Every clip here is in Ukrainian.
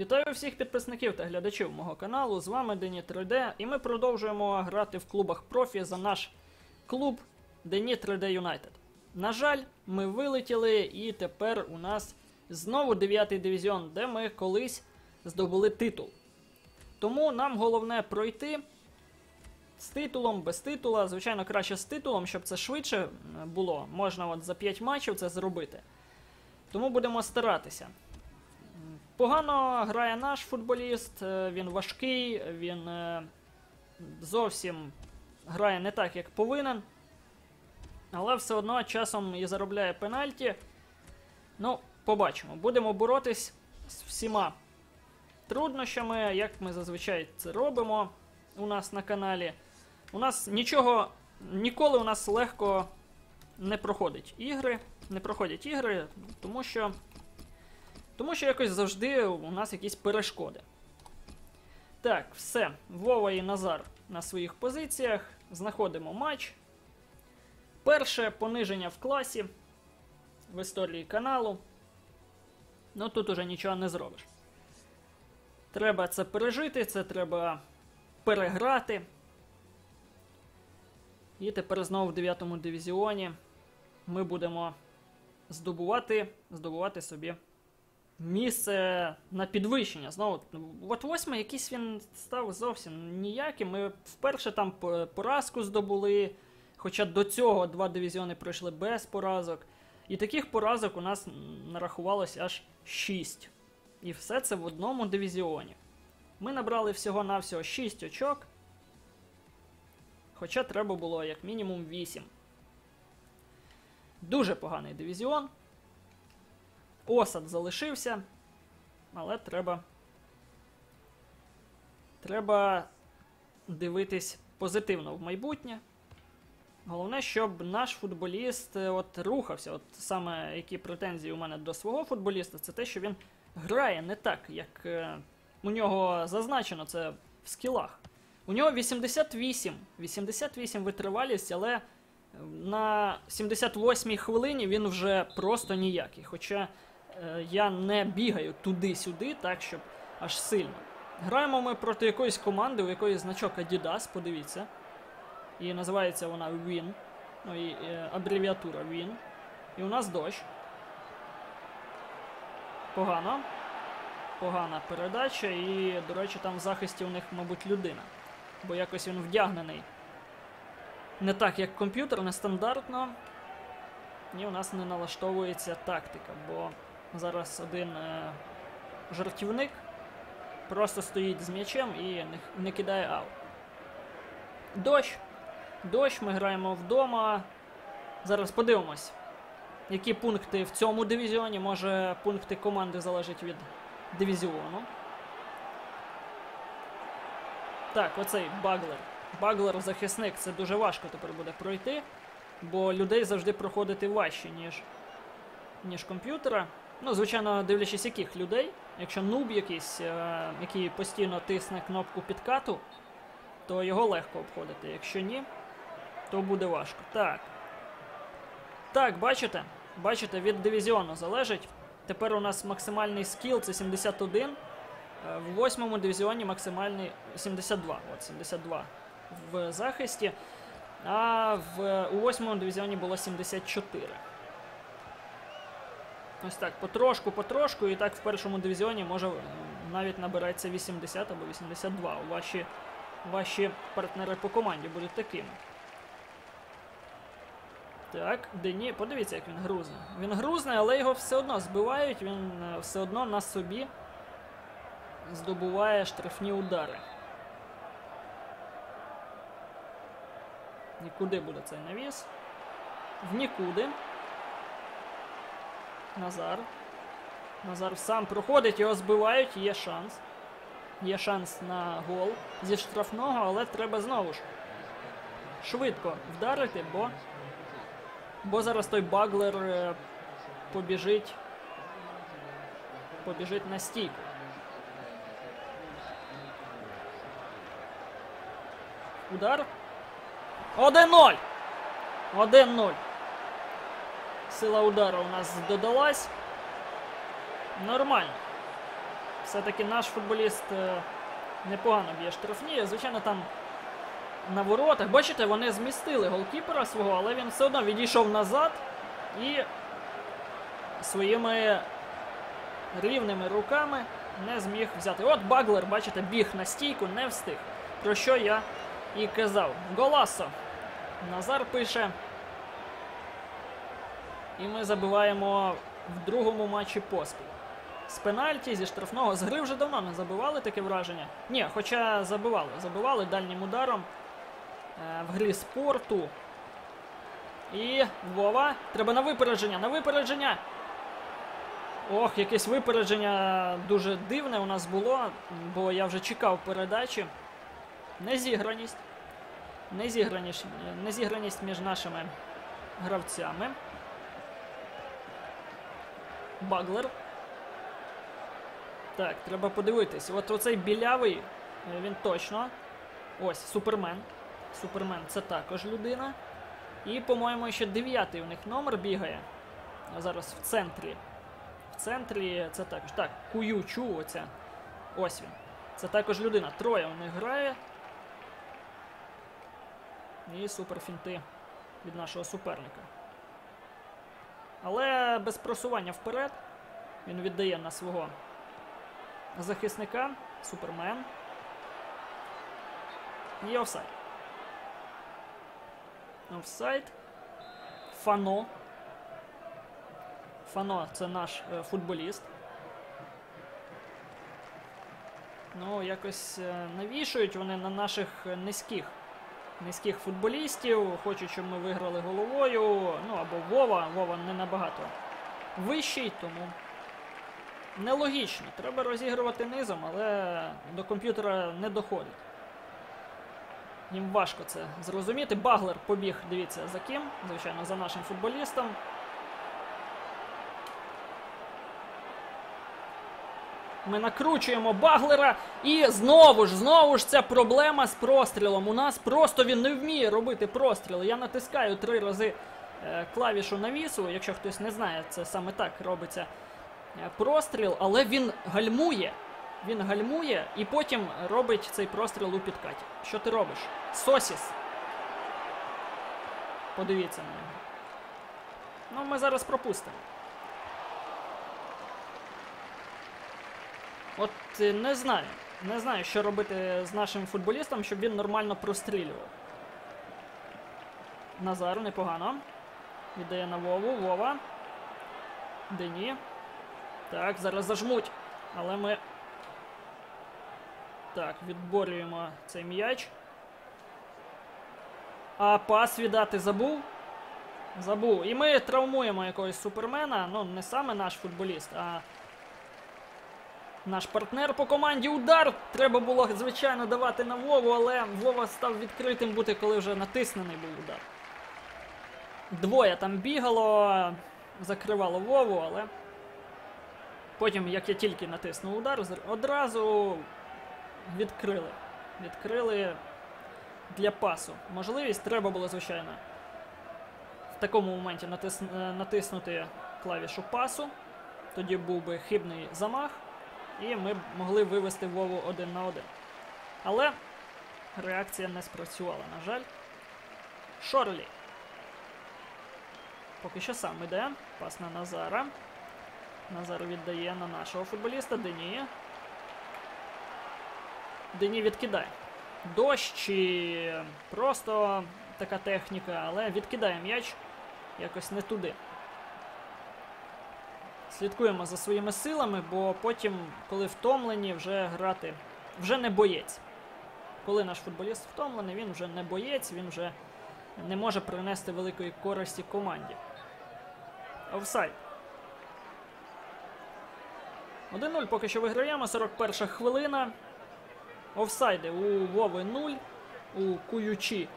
Вітаю всіх підписників та глядачів мого каналу. З вами Дені 3D, і ми продовжуємо грати в клубах профі за наш клуб Дені 3D United. На жаль, ми вилетіли, і тепер у нас знову 9-й дивізіон, де ми колись здобули титул. Тому нам головне пройти з титулом, без титула. Звичайно, краще з титулом, щоб це швидше е, було. Можна от за 5 матчів це зробити. Тому будемо старатися. Погано грає наш футболіст, е, він важкий, він е, зовсім грає не так, як повинен. Але все одно часом і заробляє пенальті. Ну, побачимо. Будемо боротись з всіма труднощами, як ми зазвичай це робимо у нас на каналі. У нас нічого, ніколи у нас легко не проходить ігри. Не проходять ігри, тому що. Тому що якось завжди у нас якісь перешкоди. Так, все. Вова і Назар на своїх позиціях. Знаходимо матч. Перше пониження в класі в історії каналу. Ну тут уже нічого не зробиш. Треба це пережити, це треба переграти. І тепер знову в 9 дивізіоні ми будемо здобувати, здобувати собі місце на підвищення. Знову, от восьмий якийсь він став зовсім ніяким. Ми вперше там поразку здобули. Хоча до цього два дивізіони пройшли без поразок. І таких поразок у нас нарахувалось аж 6. І все це в одному дивізіоні. Ми набрали всього-навсього 6 очок. Хоча треба було як мінімум 8. Дуже поганий дивізіон. Осад залишився, але треба. Треба дивитись позитивно в майбутнє. Головне, щоб наш футболіст е, от рухався. От саме які претензії у мене до свого футболіста, це те, що він грає не так, як е, у нього зазначено це в скілах. У нього 88, 88 витривалість, але е, на 78-й хвилині він вже просто ніякий. Хоча я не бігаю туди-сюди, так, щоб аж сильно. Граємо ми проти якоїсь команди, у якої значок Adidas, подивіться. І називається вона Win. Ну і е, абревіатура Win. І у нас дощ. Погано. Погана передача. І, до речі, там в захисті у них, мабуть, людина. Бо якось він вдягнений. Не так, як комп'ютер, нестандартно. І у нас не налаштовується тактика, бо зараз один е, жартівник просто стоїть з м'ячем і не, не кидає аут. Дощ. Дощ, ми граємо вдома. Зараз подивимось, які пункти в цьому дивізіоні. Може, пункти команди залежать від дивізіону. Так, оцей баглер. Баглер захисник це дуже важко тепер буде пройти, бо людей завжди проходити важче, ніж, ніж комп'ютера. Ну, звичайно, дивлячись, яких людей. Якщо нуб якийсь, е, який постійно тисне кнопку підкату, то його легко обходити. Якщо ні, то буде важко. Так. Так, бачите? Бачите, від дивізіону залежить. Тепер у нас максимальний скіл це 71. Е, В восьмому дивізіоні максимальний 72. От 72 в захисті. А в, у восьмому дивізіоні було 74. Ось так, потрошку, потрошку, і так в першому дивізіоні може навіть набирається 80 або 82. Ваші, ваші партнери по команді будуть такими. Так, Дені, подивіться, як він грузний. Він грузний, але його все одно збивають, він е, все одно на собі здобуває штрафні удари. Нікуди буде цей навіс. В нікуди. Назар. Назар сам проходить, його збивають, є шанс. Є шанс на гол зі штрафного, але треба знову ж швидко вдарити, бо, бо зараз той баглер е, побіжить. Побіжить на стійку. Удар. 1-0. 1-0. Сила удару у нас додалась. Нормально. Все-таки наш футболіст е, непогано б'є штрафні. Звичайно, там на воротах. Бачите, вони змістили голкіпера свого, але він все одно відійшов назад і своїми рівними руками не зміг взяти. От Баглер, бачите, біг на стійку, не встиг. Про що я і казав. Голасо. Назар пише. І ми забиваємо в другому матчі поспіль. З пенальті, зі штрафного. З гри вже давно не забивали таке враження. Ні, хоча забивали. Забивали дальнім ударом е, в грі спорту. І Вова. Треба на випередження, на випередження. Ох, якесь випередження дуже дивне у нас було, бо я вже чекав передачі. Незіграність. Незіграність, незіграність між нашими гравцями. Баглер. Так, треба подивитись. От оцей білявий, е, він точно. Ось, супермен. Супермен це також людина. І, по-моєму, ще дев'ятий у них номер бігає. Зараз в центрі. В центрі це також. Так, Куючу, оця. Ось він. Це також людина. Троє у них грає. І суперфінти від нашого суперника. Але без просування вперед. Він віддає на свого захисника. Супермен. І офсайд. Офсайд. Фано. Фано це наш е, футболіст. Ну, якось е, навішують вони на наших е, низьких низьких футболістів. Хочуть, щоб ми виграли головою. Ну або Вова. Вова не набагато вищий, тому нелогічно. Треба розігрувати низом, але до комп'ютера не доходить. Їм важко це зрозуміти. Баглер побіг, дивіться, за ким. Звичайно, за нашим футболістом. Ми накручуємо Баглера. І знову ж, знову ж ця проблема з прострілом. У нас просто він не вміє робити простріли. Я натискаю три рази е, клавішу навісу. Якщо хтось не знає, це саме так робиться е, простріл, але він гальмує. Він гальмує і потім робить цей простріл у підкаті. Що ти робиш? Сосіс. Подивіться на нього. Ну, ми зараз пропустимо. От е, не знаю. Не знаю, що робити з нашим футболістом, щоб він нормально прострілював. Назар непогано. Віддає на Вову. Вова. Дені. Так, зараз зажмуть. Але ми. Так, відборюємо цей м'яч. А пас віддати забув. Забув. І ми травмуємо якогось супермена. Ну, не саме наш футболіст, а наш партнер по команді. Удар! Треба було, звичайно, давати на Вову, але Вова став відкритим бути, коли вже натиснений був удар. Двоє там бігало, закривало Вову, але. Потім, як я тільки натиснув удар, одразу відкрили. Відкрили для пасу. Можливість треба було, звичайно, в такому моменті натис... натиснути клавішу пасу. Тоді був би хибний замах, і ми б могли вивести Вову один на один. Але реакція не спрацювала, на жаль. Шорлі. Поки що сам іде. Пас на Назара. Назар віддає на нашого футболіста Дені. Дені відкидає. Дощ чи просто така техніка, але відкидає м'яч якось не туди. Слідкуємо за своїми силами, бо потім, коли втомлені, вже грати вже не боєць. Коли наш футболіст втомлений, він вже не боєць, він вже не може принести великої користі команді. Офсайд. 1-0 поки що виграємо. 41 хвилина. Офсайди у Вови 0, у Куючі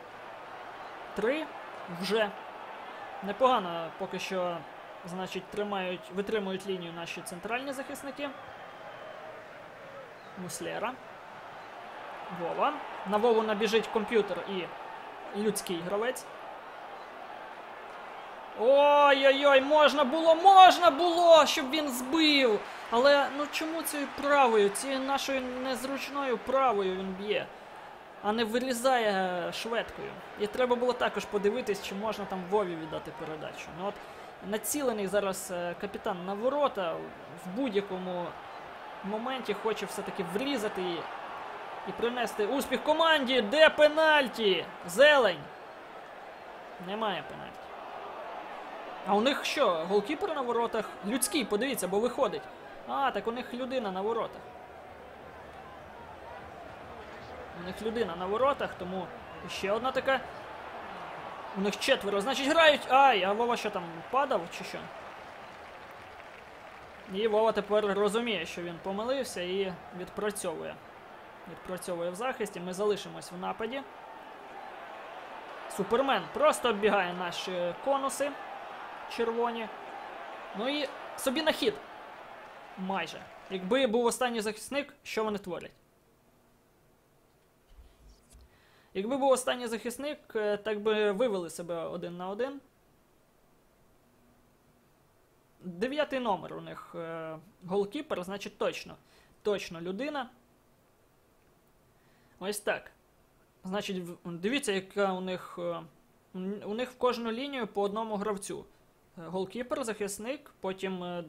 3 вже. Непогано поки що, значить, тримають, витримують лінію наші центральні захисники. Муслера. Вова. На Вову набіжить комп'ютер і людський гравець. Ой-ой-ой, можна було, можна було, щоб він збив. Але ну чому цією правою, цією нашою незручною правою він б'є, а не вирізає шведкою. І треба було також подивитись, чи можна там Вові віддати передачу. Ну от націлений зараз е, капітан на ворота в будь-якому моменті хоче все-таки врізати її і принести успіх команді. Де пенальті? Зелень. Немає пенальті. А у них що? Голкіпер на воротах? Людський, подивіться, бо виходить. А, так у них людина на воротах. У них людина на воротах, тому ще одна така. У них четверо, значить грають. Ай, а Вова що там падав чи що? І Вова тепер розуміє, що він помилився і відпрацьовує. Відпрацьовує в захисті. Ми залишимось в нападі. Супермен просто оббігає наші конуси червоні. Ну і собі на хід. Майже. Якби був останній захисник, що вони творять? Якби був останній захисник, е, так би вивели себе один на один. Дев'ятий номер у них е, голкіпер, значить точно. Точно людина. Ось так. Значить, дивіться, яка у них. е, У них в кожну лінію по одному гравцю. Голкіпер, захисник, потім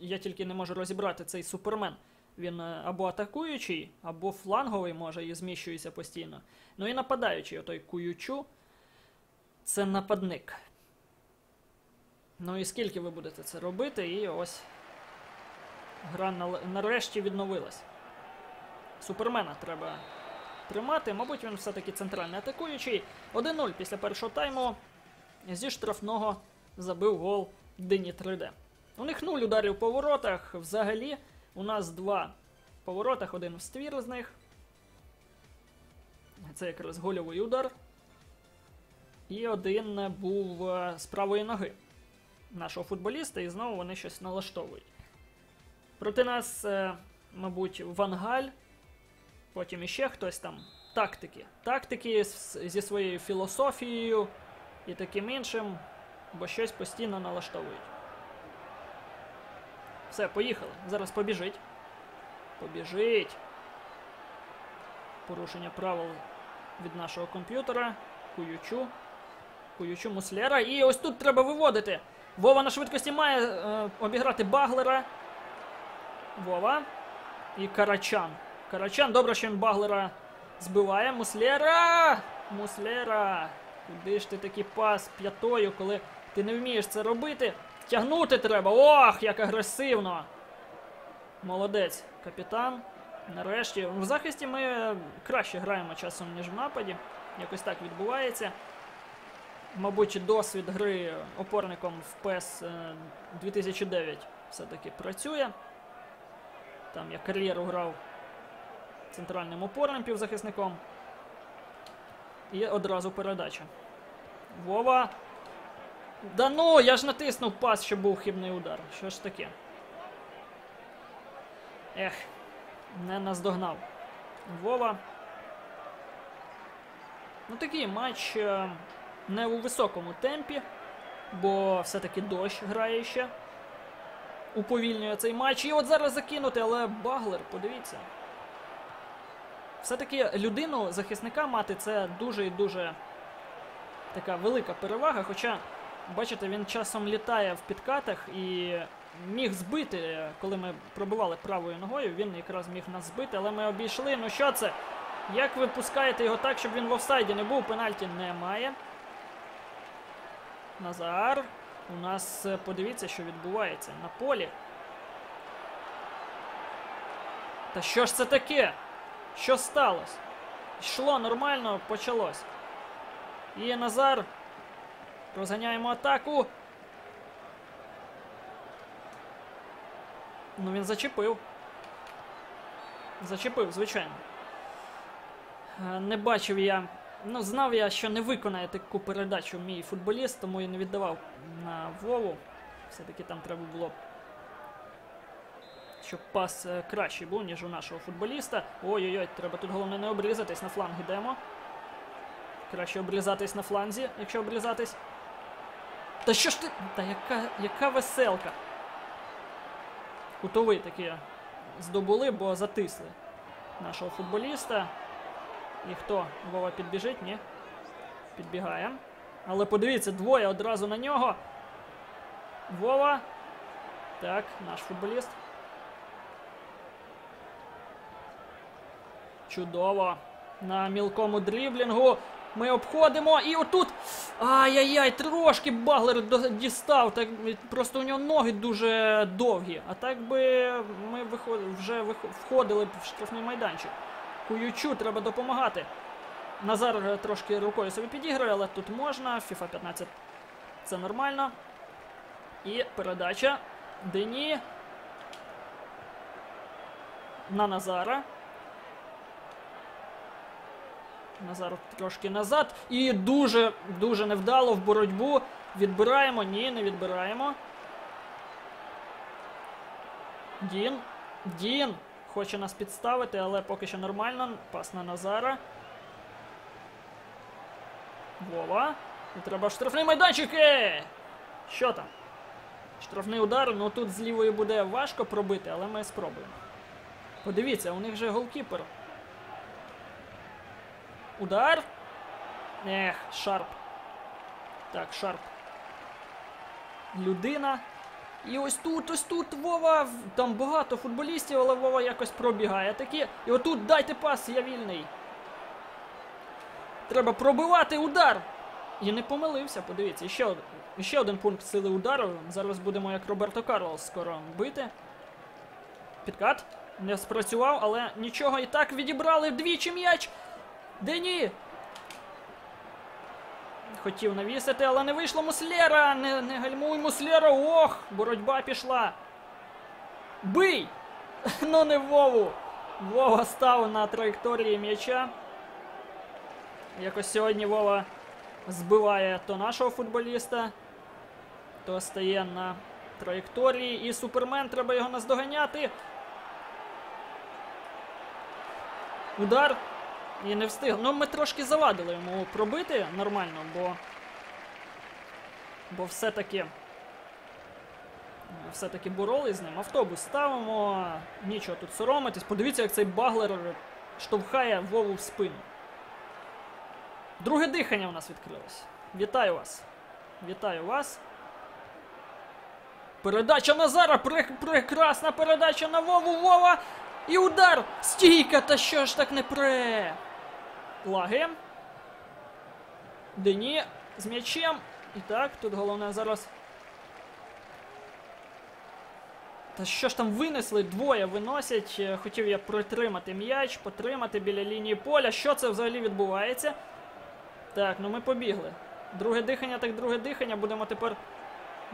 я тільки не можу розібрати цей супермен. Він е, або атакуючий, або фланговий може і зміщується постійно. Ну і нападаючий, отой куючу. Це нападник. Ну і скільки ви будете це робити, і ось гра нарешті відновилась. Супермена треба тримати. Мабуть, він все-таки центральний атакуючий. 1-0 після першого тайму. Зі штрафного забив гол Дині 3D. У них 0 ударів по воротах. Взагалі, у нас два по воротах, один в ствір з них. Це якраз гольовий удар. І один був е, з правої ноги нашого футболіста, і знову вони щось налаштовують. Проти нас, е, мабуть, Вангаль, потім іще хтось там. Тактики. Тактики зі своєю філософією і таким іншим, бо щось постійно налаштовують. Все, поїхали. Зараз побіжить. Побіжить. Порушення правил від нашого комп'ютера. Куючу. Куючу муслера. І ось тут треба виводити. Вова на швидкості має е, обіграти Баглера. Вова. І Карачан. Карачан, добре, що він Баглера збиває. Муслера! Муслера! Куди ж ти такий пас п'ятою, коли ти не вмієш це робити? Тягнути треба. Ох, як агресивно! Молодець, капітан. Нарешті. В захисті ми краще граємо часом, ніж в нападі. Якось так відбувається. Мабуть, досвід гри опорником в PES е, 2009 все-таки працює. Там я кар'єру грав центральним опорним півзахисником. І одразу передача. Вова. Да ну, я ж натиснув пас, щоб був хибний удар. Що ж таке? Ех, не наздогнав. Вова. Ну такий матч е, не у високому темпі, бо все-таки дощ грає ще. Уповільнює цей матч. І от зараз закинути, але Баглер, подивіться. Все-таки людину захисника мати це дуже і дуже така велика перевага. Хоча, бачите, він часом літає в підкатах і міг збити, коли ми пробивали правою ногою, він якраз міг нас збити, але ми обійшли. Ну що це? Як ви пускаєте його так, щоб він в офсайді не був? Пенальті немає. Назар. У нас е, подивіться, що відбувається на полі. Та що ж це таке? Що сталося? Йшло нормально, почалось. І Назар. Розганяємо атаку. Ну він зачепив. Зачепив, звичайно. Е, Не бачив я. Ну, знав я, що не виконає таку передачу мій футболіст, тому і не віддавав на Вову. Все-таки там треба було. Щоб пас е, кращий був, ніж у нашого футболіста. Ой-ой-ой, треба тут головне не обрізатись, на фланг йдемо. Краще обрізатись на фланзі, якщо обрізатись. Та що ж ти. Та яка, яка веселка. Кутовий таки здобули, бо затисли нашого футболіста. І хто? Вова підбіжить? Ні. Підбігає. Але подивіться, двоє одразу на нього. Вова. Так, наш футболіст. Чудово. На мілкому дріблінгу. Ми обходимо і отут. Ай-яй-яй, трошки баглер дістав. Так просто у нього ноги дуже довгі. А так би ми виход... вже входили б в штрафний майданчик. Куючу треба допомагати. Назар трошки рукою собі підіграє, але тут можна. FIFA 15 це нормально. І передача. Дені. На Назара. Назар трошки назад. І дуже, дуже невдало в боротьбу. Відбираємо. Ні, не відбираємо. Дін. Дін. Хоче нас підставити, але поки що нормально. Пас на Назара. Вова. І треба штрафний майданчик. Е! Що там? Штрафний удар, ну тут з лівої буде важко пробити, але ми спробуємо. Подивіться, у них же голкіпер. Удар. Ех, Шарп. Так, Шарп. Людина. І ось тут, ось тут Вова. Там багато футболістів, але Вова якось пробігає такі. І отут дайте пас, я вільний. Треба пробивати удар. І не помилився, подивіться. Ще, ще один пункт сили удару. Зараз будемо як Роберто Карлос скоро бити. Підкат. Не спрацював, але нічого. І так відібрали вдвічі м'яч. Дені. Хотів навісити, але не вийшло Муслера. Не, не гальмуй Муслера. Ох, боротьба пішла. Бий! Ну не Вову. Вова став на траєкторії м'яча. Якось сьогодні Вова збиває то нашого футболіста, то стає на траєкторії. І Супермен треба його наздоганяти. Удар. І не встиг. Ну, ми трошки завадили йому пробити нормально, бо. Бо все-таки. Все-таки боролись з ним. Автобус ставимо. Нічого тут соромитись. Подивіться, як цей баглер штовхає Вову в спину. Друге дихання у нас відкрилось. Вітаю вас. Вітаю вас. Передача Назара. Прекрасна передача на Вову. Вова. І удар! Стійка! Та що ж так не пре? Лаги. Дені з м'ячем. І так, тут головне зараз. Та що ж там винесли? Двоє виносять. Е, Хотів я притримати м'яч, потримати біля лінії поля. Що це взагалі відбувається? Так, ну ми побігли. Друге дихання, так друге дихання. Будемо тепер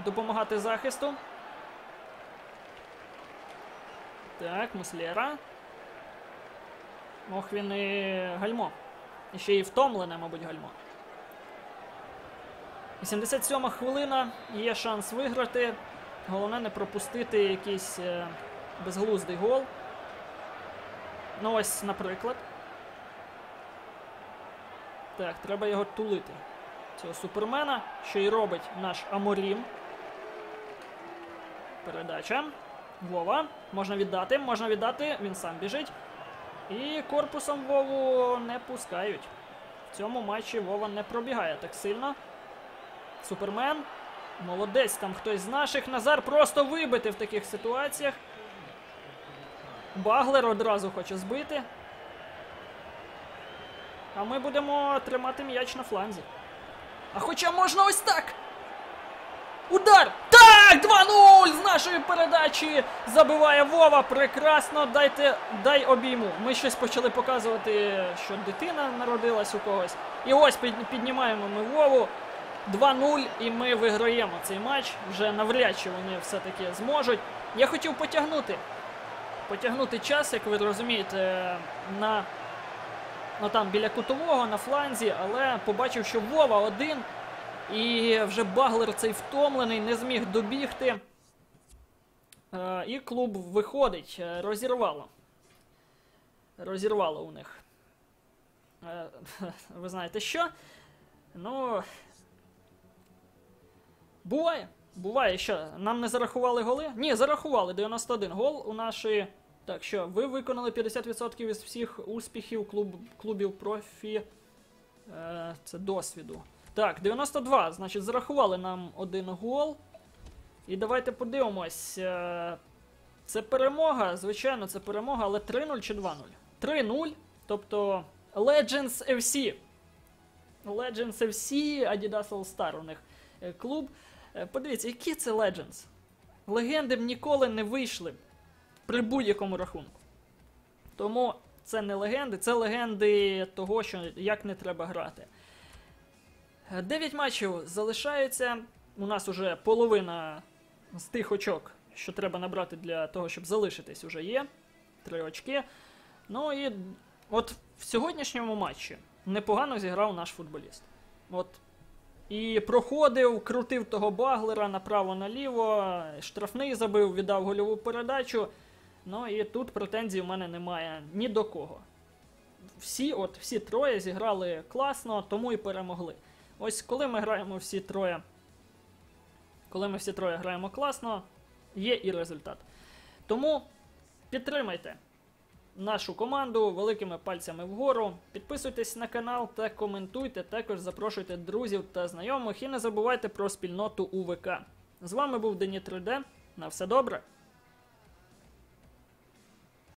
допомагати захисту. Так, Муслера. Ох, він і гальмо. І ще й втомлене, мабуть, гальмо. 87-ма хвилина. Є шанс виграти. Головне не пропустити якийсь е, безглуздий гол. Ну ось, наприклад. Так, треба його тулити. Цього супермена, що й робить наш Аморім. Передача. Вова. Можна віддати, можна віддати, він сам біжить. І корпусом Вову не пускають. В цьому матчі Вова не пробігає так сильно. Супермен. Молодець, там хтось з наших. Назар просто вибити в таких ситуаціях. Баглер одразу хоче збити. А ми будемо тримати м'яч на фланзі. А хоча можна ось так. Удар! Так! 2-0! З нашої передачі забиває Вова. Прекрасно. Дайте дай обійму. Ми щось почали показувати, що дитина народилась у когось. І ось під- піднімаємо ми Вову. 2-0, і ми виграємо цей матч. Вже навряд чи вони все-таки зможуть. Я хотів потягнути. Потягнути час, як ви розумієте, на ну там біля кутового на фланзі, але побачив, що Вова один. І вже Баглер цей втомлений, не зміг добігти. Е, і клуб виходить, е, розірвало. Розірвало у них. Е, ви знаєте що? Ну. Буває. Буває, що нам не зарахували голи? Ні, зарахували 91 гол у наші. Так що ви виконали 50% із всіх успіхів клуб, клубів профі. Це досвіду. Так, 92. Значить, зарахували нам один гол. І давайте подивимось. Е, це перемога, звичайно, це перемога, але 3-0 чи 2-0? 3-0. Тобто Legends FC. Legends FC, Adidas All Star у них е, клуб. Е, Подивіться, які це Legends. Легенди б ніколи не вийшли при будь-якому рахунку. Тому це не легенди, це легенди того, що як не треба грати. Е, Дев'ять матчів залишаються. У нас уже половина з тих очок, що треба набрати для того, щоб залишитись, уже є. Три очки. Ну і от в сьогоднішньому матчі непогано зіграв наш футболіст. От. І проходив, крутив того баглера направо-наліво, штрафний забив, віддав гольову передачу. Ну і тут претензій у мене немає ні до кого. Всі, от, всі троє зіграли класно, тому і перемогли. Ось коли ми граємо всі троє. Коли ми всі троє граємо класно, є і результат. Тому підтримайте нашу команду великими пальцями вгору. Підписуйтесь на канал та коментуйте. Також запрошуйте друзів та знайомих і не забувайте про спільноту УВК. З вами був Дені 3D. На все добре.